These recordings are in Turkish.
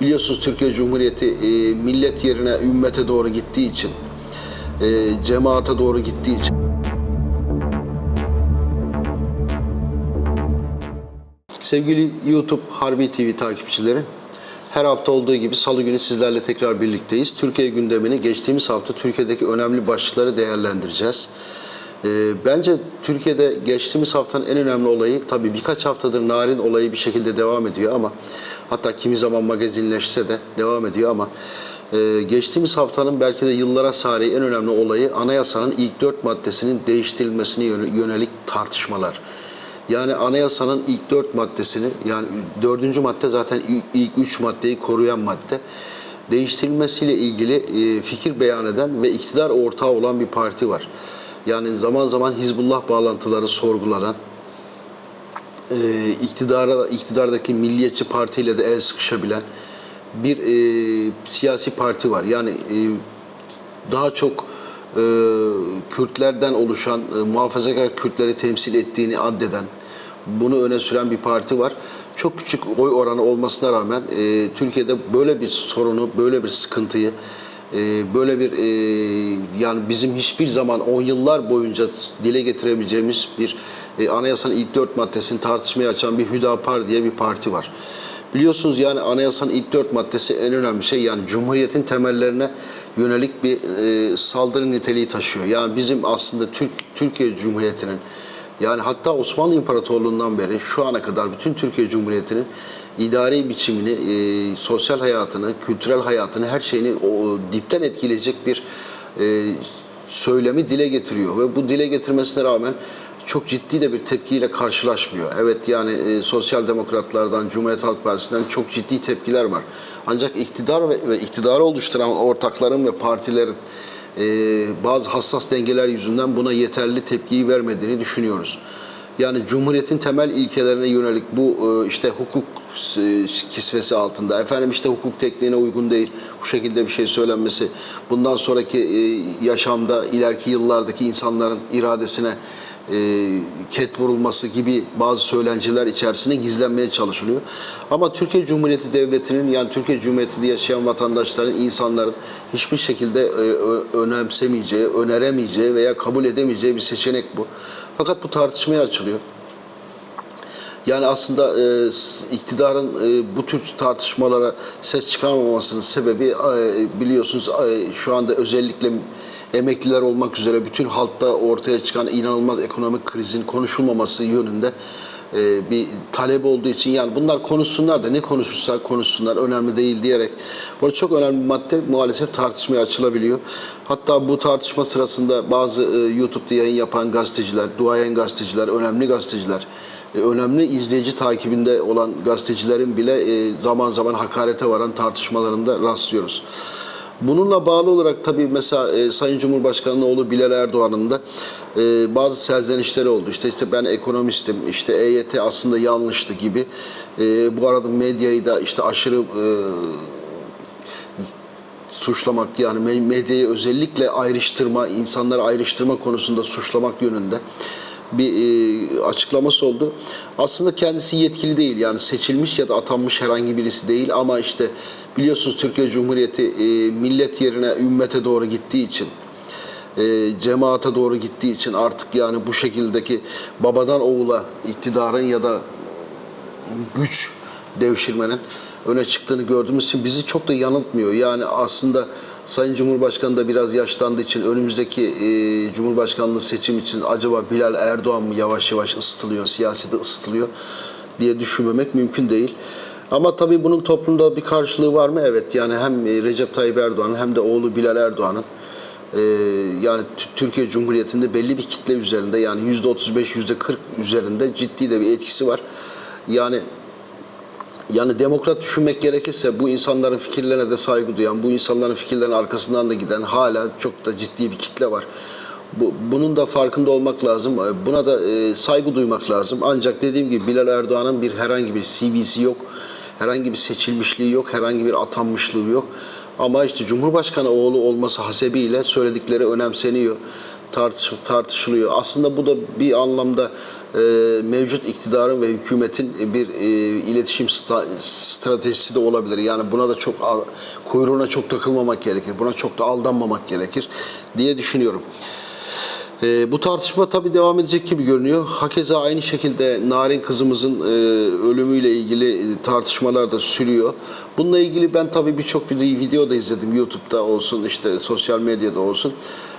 Biliyorsunuz Türkiye Cumhuriyeti e, millet yerine ümmete doğru gittiği için, e, cemaate doğru gittiği için Sevgili YouTube Harbi TV takipçileri, her hafta olduğu gibi salı günü sizlerle tekrar birlikteyiz. Türkiye gündemini geçtiğimiz hafta Türkiye'deki önemli başlıkları değerlendireceğiz. Ee, bence Türkiye'de geçtiğimiz haftanın en önemli olayı, tabii birkaç haftadır narin olayı bir şekilde devam ediyor ama hatta kimi zaman magazinleşse de devam ediyor ama e, geçtiğimiz haftanın belki de yıllara sari en önemli olayı anayasanın ilk dört maddesinin değiştirilmesine yönelik tartışmalar. Yani anayasanın ilk dört maddesini yani dördüncü madde zaten ilk üç maddeyi koruyan madde değiştirilmesiyle ilgili e, fikir beyan eden ve iktidar ortağı olan bir parti var. Yani zaman zaman Hizbullah bağlantıları sorgulanan, e, iktidara, iktidardaki milliyetçi partiyle de el sıkışabilen bir e, siyasi parti var. Yani e, daha çok e, Kürtlerden oluşan, e, muhafazakar Kürtleri temsil ettiğini addeden, bunu öne süren bir parti var. Çok küçük oy oranı olmasına rağmen e, Türkiye'de böyle bir sorunu, böyle bir sıkıntıyı, e, böyle bir e, yani bizim hiçbir zaman on yıllar boyunca dile getirebileceğimiz bir e, anayasanın ilk dört maddesini tartışmaya açan bir Hüdapar diye bir parti var. Biliyorsunuz yani anayasanın ilk dört maddesi en önemli şey yani Cumhuriyet'in temellerine yönelik bir e, saldırı niteliği taşıyor. Yani bizim aslında Türk Türkiye Cumhuriyeti'nin yani hatta Osmanlı İmparatorluğu'ndan beri şu ana kadar bütün Türkiye Cumhuriyeti'nin idari biçimini, e, sosyal hayatını, kültürel hayatını, her şeyini o, dipten etkileyecek bir e, söylemi dile getiriyor. Ve bu dile getirmesine rağmen çok ciddi de bir tepkiyle karşılaşmıyor. Evet yani e, sosyal demokratlardan, Cumhuriyet Halk Partisi'nden çok ciddi tepkiler var. Ancak iktidar ve, ve iktidarı oluşturan ortakların ve partilerin e, bazı hassas dengeler yüzünden buna yeterli tepkiyi vermediğini düşünüyoruz. Yani Cumhuriyet'in temel ilkelerine yönelik bu e, işte hukuk e, kisvesi altında efendim işte hukuk tekniğine uygun değil bu şekilde bir şey söylenmesi bundan sonraki e, yaşamda ileriki yıllardaki insanların iradesine e, ket vurulması gibi bazı söylenciler içerisine gizlenmeye çalışılıyor. Ama Türkiye Cumhuriyeti Devleti'nin yani Türkiye Cumhuriyeti'nde yaşayan vatandaşların, insanların hiçbir şekilde e, önemsemeyeceği, öneremeyeceği veya kabul edemeyeceği bir seçenek bu. Fakat bu tartışmaya açılıyor. Yani aslında e, iktidarın e, bu tür tartışmalara ses çıkarmamasının sebebi e, biliyorsunuz e, şu anda özellikle emekliler olmak üzere bütün halkta ortaya çıkan inanılmaz ekonomik krizin konuşulmaması yönünde e, bir talep olduğu için yani bunlar konuşsunlar da ne konuşursa konuşsunlar önemli değil diyerek bu çok önemli bir madde maalesef tartışmaya açılabiliyor. Hatta bu tartışma sırasında bazı e, YouTube'da yayın yapan gazeteciler, duayen gazeteciler, önemli gazeteciler e, önemli izleyici takibinde olan gazetecilerin bile e, zaman zaman hakarete varan tartışmalarında rastlıyoruz. Bununla bağlı olarak tabii mesela e, Sayın Cumhurbaşkanı'nın oğlu Bilal Erdoğan'ın da e, bazı serzenişleri oldu. İşte işte ben ekonomistim, işte EYT aslında yanlıştı gibi. E, bu arada medyayı da işte aşırı e, suçlamak yani me- medyayı özellikle ayrıştırma, insanları ayrıştırma konusunda suçlamak yönünde bir e, açıklaması oldu. Aslında kendisi yetkili değil yani seçilmiş ya da atanmış herhangi birisi değil ama işte biliyorsunuz Türkiye Cumhuriyeti e, millet yerine ümmete doğru gittiği için e, cemaate doğru gittiği için artık yani bu şekildeki babadan oğula iktidarın ya da güç devşirmenin öne çıktığını gördüğümüz için bizi çok da yanıltmıyor. Yani aslında Sayın Cumhurbaşkanı da biraz yaşlandığı için önümüzdeki e, Cumhurbaşkanlığı seçim için acaba Bilal Erdoğan mı yavaş yavaş ısıtılıyor, siyasete ısıtılıyor diye düşünmemek mümkün değil. Ama tabii bunun toplumda bir karşılığı var mı? Evet yani hem e, Recep Tayyip Erdoğan'ın hem de oğlu Bilal Erdoğan'ın e, yani Türkiye Cumhuriyeti'nde belli bir kitle üzerinde yani yüzde 35 yüzde 40 üzerinde ciddi de bir etkisi var. Yani yani demokrat düşünmek gerekirse bu insanların fikirlerine de saygı duyan, bu insanların fikirlerinin arkasından da giden hala çok da ciddi bir kitle var. Bu, bunun da farkında olmak lazım. Buna da e, saygı duymak lazım. Ancak dediğim gibi Bilal Erdoğan'ın bir herhangi bir CV'si yok. Herhangi bir seçilmişliği yok. Herhangi bir atanmışlığı yok. Ama işte Cumhurbaşkanı oğlu olması hasebiyle söyledikleri önemseniyor tartış, tartışılıyor. Aslında bu da bir anlamda e, mevcut iktidarın ve hükümetin bir e, iletişim sta- stratejisi de olabilir. Yani buna da çok kuyruğuna çok takılmamak gerekir. Buna çok da aldanmamak gerekir diye düşünüyorum. E, bu tartışma tabii devam edecek gibi görünüyor. Hakeza aynı şekilde Narin kızımızın e, ölümüyle ilgili e, tartışmalar da sürüyor. Bununla ilgili ben tabii birçok video, video da izledim. YouTube'da olsun, işte sosyal medyada olsun.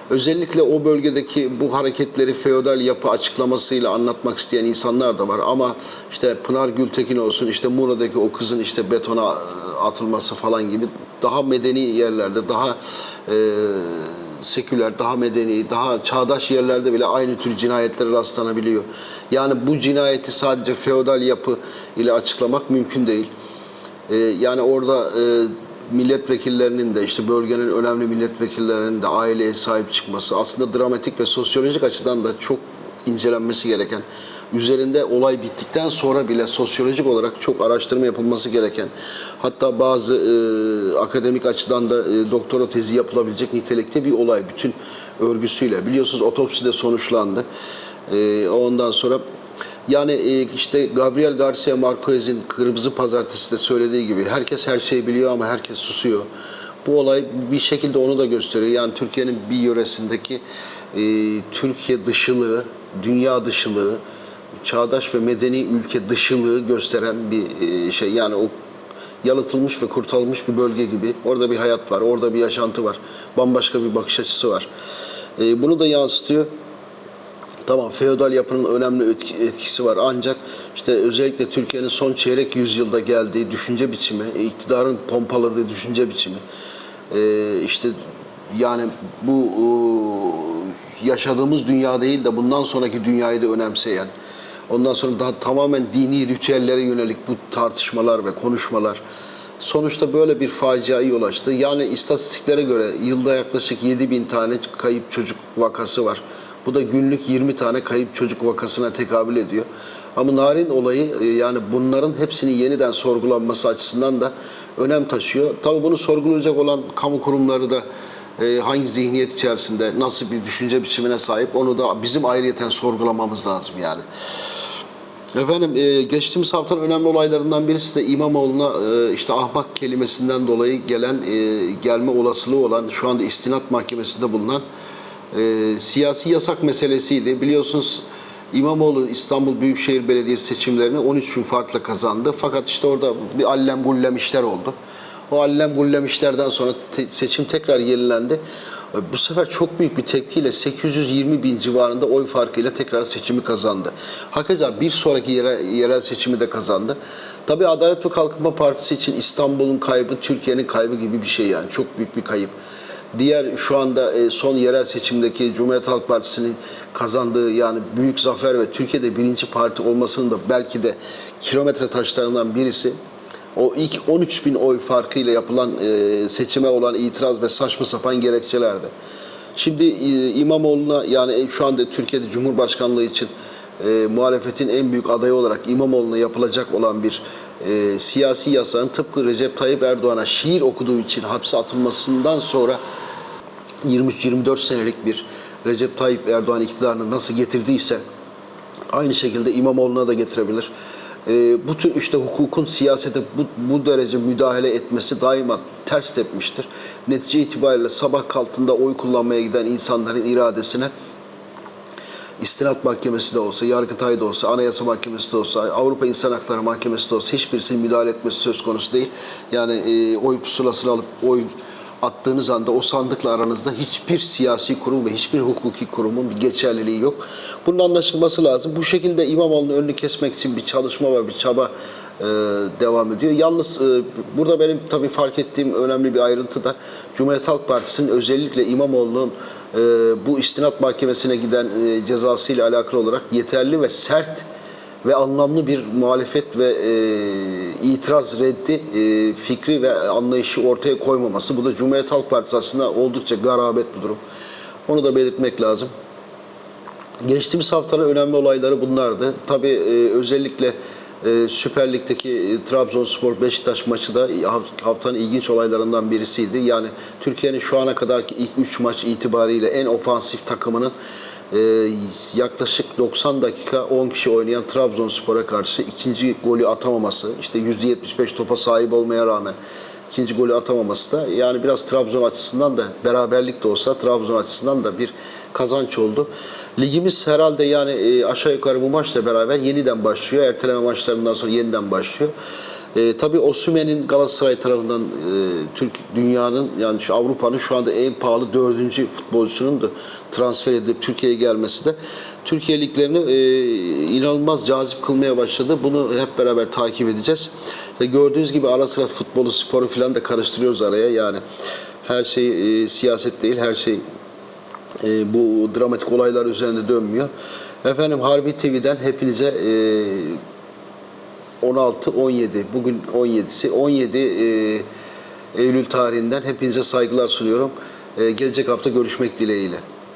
Özellikle o bölgedeki bu hareketleri feodal yapı açıklamasıyla anlatmak isteyen insanlar da var. Ama işte Pınar Gültekin olsun, işte Muğla'daki o kızın işte betona e, atılması falan gibi daha medeni yerlerde, daha e, seküler, daha medeni, daha çağdaş yerlerde bile aynı tür cinayetlere rastlanabiliyor. Yani bu cinayeti sadece feodal yapı ile açıklamak mümkün değil. Ee, yani orada e, milletvekillerinin de işte bölgenin önemli milletvekillerinin de aileye sahip çıkması aslında dramatik ve sosyolojik açıdan da çok incelenmesi gereken üzerinde olay bittikten sonra bile sosyolojik olarak çok araştırma yapılması gereken hatta bazı e, akademik açıdan da e, doktora tezi yapılabilecek nitelikte bir olay bütün örgüsüyle biliyorsunuz otopsi de sonuçlandı. E, ondan sonra yani e, işte Gabriel Garcia Marquez'in Kırmızı Pazartesi'de söylediği gibi herkes her şeyi biliyor ama herkes susuyor. Bu olay bir şekilde onu da gösteriyor. Yani Türkiye'nin bir yöresindeki e, Türkiye dışılığı, dünya dışılığı, çağdaş ve medeni ülke dışılığı gösteren bir e, şey. Yani o yalıtılmış ve kurtarılmış bir bölge gibi. Orada bir hayat var, orada bir yaşantı var. Bambaşka bir bakış açısı var. E, bunu da yansıtıyor. Tamam feodal yapının önemli etki- etkisi var ancak işte özellikle Türkiye'nin son çeyrek yüzyılda geldiği düşünce biçimi, e, iktidarın pompaladığı düşünce biçimi, e, işte yani bu e, yaşadığımız dünya değil de bundan sonraki dünyayı da önemseyen, ondan sonra daha tamamen dini ritüellere yönelik bu tartışmalar ve konuşmalar sonuçta böyle bir faciaya yol açtı. Yani istatistiklere göre yılda yaklaşık 7 bin tane kayıp çocuk vakası var. Bu da günlük 20 tane kayıp çocuk vakasına tekabül ediyor. Ama narin olayı e, yani bunların hepsinin yeniden sorgulanması açısından da önem taşıyor. Tabii bunu sorgulayacak olan kamu kurumları da e, hangi zihniyet içerisinde, nasıl bir düşünce biçimine sahip onu da bizim ayrıyeten sorgulamamız lazım yani. Efendim e, geçtiğimiz haftanın önemli olaylarından birisi de İmamoğlu'na e, işte ahmak kelimesinden dolayı gelen gelme olasılığı olan şu anda istinat mahkemesinde bulunan e, siyasi yasak meselesiydi. Biliyorsunuz İmamoğlu İstanbul Büyükşehir Belediyesi seçimlerini 13 bin farkla kazandı. Fakat işte orada bir allem gullem işler oldu. O allem gullem işlerden sonra te- seçim tekrar yenilendi. Bu sefer çok büyük bir tepkiyle 820 bin civarında oy farkıyla tekrar seçimi kazandı. Hakeza bir sonraki yerel, yerel seçimi de kazandı. Tabii Adalet ve Kalkınma Partisi için İstanbul'un kaybı Türkiye'nin kaybı gibi bir şey yani çok büyük bir kayıp. Diğer şu anda e, son yerel seçimdeki Cumhuriyet Halk Partisi'nin kazandığı yani büyük zafer ve Türkiye'de birinci parti olmasının da belki de kilometre taşlarından birisi o ilk 13 bin oy farkıyla yapılan e, seçime olan itiraz ve saçma sapan gerekçelerdi. Şimdi e, İmamoğlu'na yani şu anda Türkiye'de Cumhurbaşkanlığı için e, muhalefetin en büyük adayı olarak İmamoğlu'na yapılacak olan bir e, siyasi yasağın tıpkı Recep Tayyip Erdoğan'a şiir okuduğu için hapse atılmasından sonra 23-24 senelik bir Recep Tayyip Erdoğan iktidarını nasıl getirdiyse aynı şekilde İmamoğlu'na da getirebilir. Ee, bu tür işte hukukun siyasete bu, bu derece müdahale etmesi daima ters tepmiştir. Netice itibariyle sabah kalktığında oy kullanmaya giden insanların iradesine İstinat Mahkemesi de olsa, Yargıtay da olsa, Anayasa Mahkemesi de olsa, Avrupa İnsan Hakları Mahkemesi de olsa hiçbirisinin müdahale etmesi söz konusu değil. Yani e, oy pusulasını alıp oy attığınız anda o sandıkla aranızda hiçbir siyasi kurum ve hiçbir hukuki kurumun bir geçerliliği yok. Bunun anlaşılması lazım. Bu şekilde İmamoğlu'nun önünü kesmek için bir çalışma ve bir çaba e, devam ediyor. Yalnız e, burada benim tabii fark ettiğim önemli bir ayrıntı da Cumhuriyet Halk Partisi'nin özellikle İmamoğlu'nun e, bu istinat mahkemesine giden e, cezasıyla alakalı olarak yeterli ve sert ve anlamlı bir muhalefet ve e, itiraz reddi e, fikri ve anlayışı ortaya koymaması. Bu da Cumhuriyet Halk Partisi aslında oldukça garabet bir durum. Onu da belirtmek lazım. Geçtiğimiz haftanın önemli olayları bunlardı. Tabii e, özellikle e, Süper Lig'deki e, Trabzonspor Beşiktaş maçı da haft- haftanın ilginç olaylarından birisiydi. Yani Türkiye'nin şu ana kadarki ilk 3 maç itibariyle en ofansif takımının e, yaklaşık 90 dakika 10 kişi oynayan Trabzonspor'a karşı ikinci golü atamaması, işte %75 topa sahip olmaya rağmen ikinci golü atamaması da yani biraz Trabzon açısından da beraberlik de olsa Trabzon açısından da bir kazanç oldu. Ligimiz herhalde yani e, aşağı yukarı bu maçla beraber yeniden başlıyor. Erteleme maçlarından sonra yeniden başlıyor. E, tabii Osimhen'in Galatasaray tarafından e, Türk dünyanın yani şu Avrupa'nın şu anda en pahalı dördüncü futbolcusunun da transfer edilip Türkiye'ye gelmesi de Türkiye liglerini e, inanılmaz cazip kılmaya başladı. Bunu hep beraber takip edeceğiz. Ve gördüğünüz gibi ara sıra futbolu, sporu falan da karıştırıyoruz araya. Yani her şey e, siyaset değil, her şey e, bu dramatik olaylar üzerinde dönmüyor. Efendim Harbi TV'den hepinize e, 16-17, bugün 17'si, 17 e, Eylül tarihinden hepinize saygılar sunuyorum. E, gelecek hafta görüşmek dileğiyle.